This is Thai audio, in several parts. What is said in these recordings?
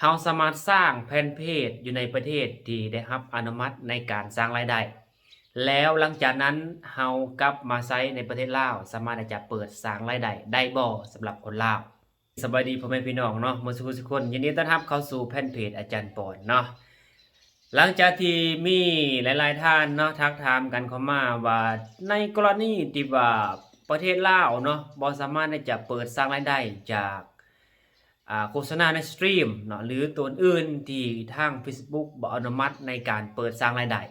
เฮาสามารถสร้างแผนเพจอยู่ในประเทศที่ได้รับอนุมัติในการสร้างรายได้ แล้วหลังจากนั้นเฮากลับมาใช้ในประเทศลาวสามารถจะเปิดสร้างรายได้ได้บ่สำหรับคนลาวสวัสดีพ่อแม่พี่น้องเนาะมื้อสุขทุกคนยินดีต้อนรับเข้าสู่แผนเพจอาจารย์ปอนเนาะหลังจากที่มีหลาย ๆ ท่านเนาะทักถามกันเข้ามาว่าในกรณีที่ว่าประเทศลาวเนาะบ่สามารถที่จะเปิดสร้างรายได้จาก โฆษณาในสตรีมเนาะหรือตัวอื่นที่ทาง Facebook บ่อนุมัติในการเปิดสร้างรายได้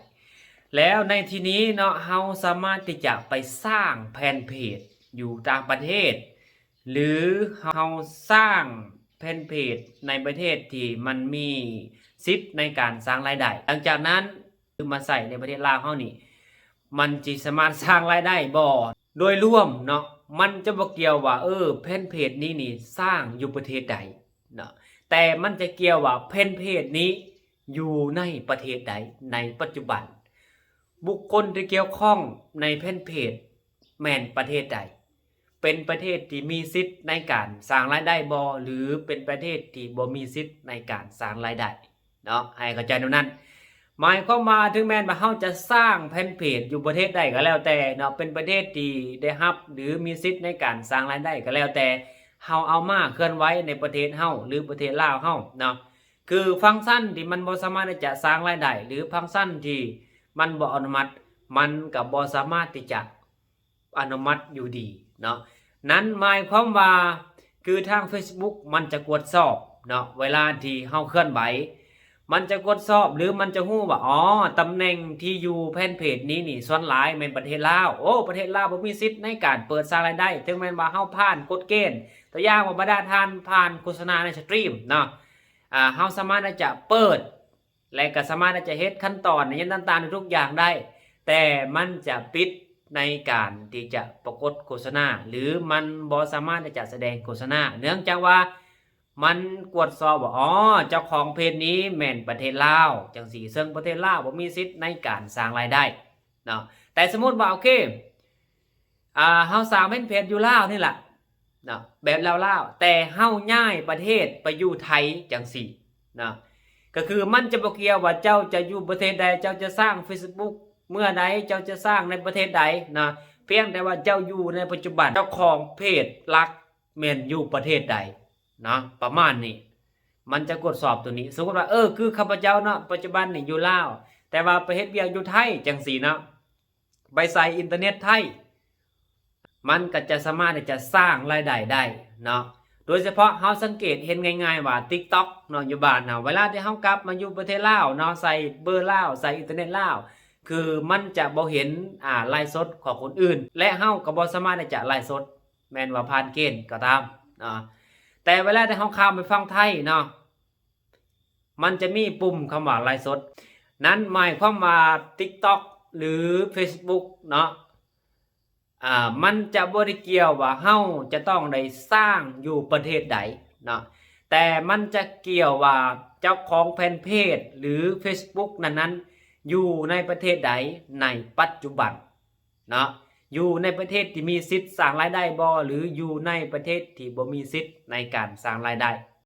แล้วในที่นี้เนาะเฮาสามารถที่จะไปสร้างแฟนเพจอยู่ต่างประเทศ หรือเฮาสร้างแฟนเพจในประเทศที่มันมีสิทธิ์ในการสร้างรายได้ หลังจากนั้นคือมาใส่ในประเทศลาวเฮานี่ มันจะสามารถสร้างรายได้บ่โดยรวมเนาะ มันจะบ่เกี่ยวว่า เออแฟนเพจนี้นี่สร้างอยู่ประเทศใดเนาะแต่มันจะเกี่ยวว่าแฟนเพจนี้อยู่ในประเทศใดในปัจจุบัน บุคคลที่เกี่ยวข้องในแฟนเพจแมนประเทศใด เป็นประเทศที่มีสิทธิ์ในการสร้างรายได้บ่หรือเป็นประเทศที่บ่มีสิทธิ์ในการสร้างรายได้เนาะให้เข้าใจตรงนั้น หมายความว่าถึงแม้ว่าเฮาจะสร้างแผ่นเพจอยู่ประเทศใดก็แล้วแต่เนาะเป็นประเทศที่ได้รับ หรือมีสิทธิ์ในการสร้างรายได้ก็แล้วแต่เฮาเอามาเคลื่อนไหวในประเทศเฮาหรือประเทศลาวเฮาเนาะคือฟังก์ชันที่มันบ่สามารถจะสร้างรายได้หรือฟังก์ชันที่มันบ่อนุมัติมันก็บ่สามารถที่จะอนุมัติอยู่ดีเนาะนั้นหมายความว่าคือทาง Facebook มันจะกวดสอบเนาะเวลาที่เฮาเคลื่อนไหว มันจะกดสอบหรือมันจะหู้ว่าอ๋อตำแหน่งที่อยู่แผ่นเพจนี้นี่ส่วนหลายเป็นประเทศลาวโอ้ประเทศลาวบ่มีสิทธิ์ในการเปิดสร้างรายได้ถึงแม้ว่าเฮาผ่านกฎเกณฑ์ตัวอย่างว่าบรรดาทานผ่านโฆษณาในสตรีมเนาะอ่าเฮาสามารถจะเปิด และก็สามารถจะเฮ็ดขั้นตอนในยันต่างๆทุกอย่างได้ แต่มันจะปิดในการที่จะปรากฏโฆษณา หรือมันบ่สามารถจะแสดงโฆษณา เนื่องจากว่า มันกวดสอบว่าอ๋อเจ้าของเพจนี้แม่นประเทศลาวจังสีซึ่งประเทศลาวบ่มีสิทธิ์ในการสร้างรายได้เนาะแต่สมมติว่าโอเคอ่าเฮาสร้างเป็นเพจอยู่ลาวนี่แหละเนาะแบบลาวๆแต่เฮาย้ายประเทศไปอยู่ไทยจังสี่เนาะก็คือมันจะบ่เกี่ยวว่าเจ้าจะอยู่ประเทศใดเจ้าจะสร้าง Facebook เมื่อใดเจ้าจะสร้างในประเทศใดเนาะเพียงแต่ว่าเจ้าอยู่ในปัจจุบันเจ้าของเพจลักแม่นอยู่ประเทศใด เนาะประมาณนี้ มันจะกดสอบตัวนี้ สมมติว่าเออคือข้าพเจ้าเนาะปัจจุบันนี่อยู่ลาวแต่ว่าไปเฮ็ดเวียกอยู่ไทยจังสีเนาะไปใส่อินเทอร์เน็ตไทย มันก็จะสามารถจะสร้างรายได้ได้เนาะโดยเฉพาะเฮาสังเกตเห็นง่ายๆว่า TikTok เนาะอยู่บ้านเนาะเวลาที่เฮากลับมาอยู่ประเทศลาวเนาะใส่เบอร์ลาวใส่อินเทอร์เน็ตลาวคือมันจะบ่เห็นอ่าไลฟ์สดของคนอื่น และเฮาก็บ่สามารถจะไลฟ์สดแม่นว่าผ่านเกณฑ์ก็ตามเนาะ แต่เวลาที่เขาข้ามไปฟังไทยเนาะมันจะมีปุ่มคำว่าไลฟ์สด นั้นหมายความว่า TikTok หรือ Facebook เนาะอ่ามันจะบริเกี่ยวว่าเฮาจะต้องได้สร้างอยู่ประเทศใดเนาะแต่มันจะเกี่ยวว่าเจ้าของแฟนเพจหรือ Facebook นั้นนั้นๆอยู่ในประเทศใดในปัจจุบันเนาะ อยู่ในประเทศที่มีสิทธิ์สร้างรายได้บ่หรืออยู่ในประเทศที่บ่มีสิทธิ์ในการสร้างรายได้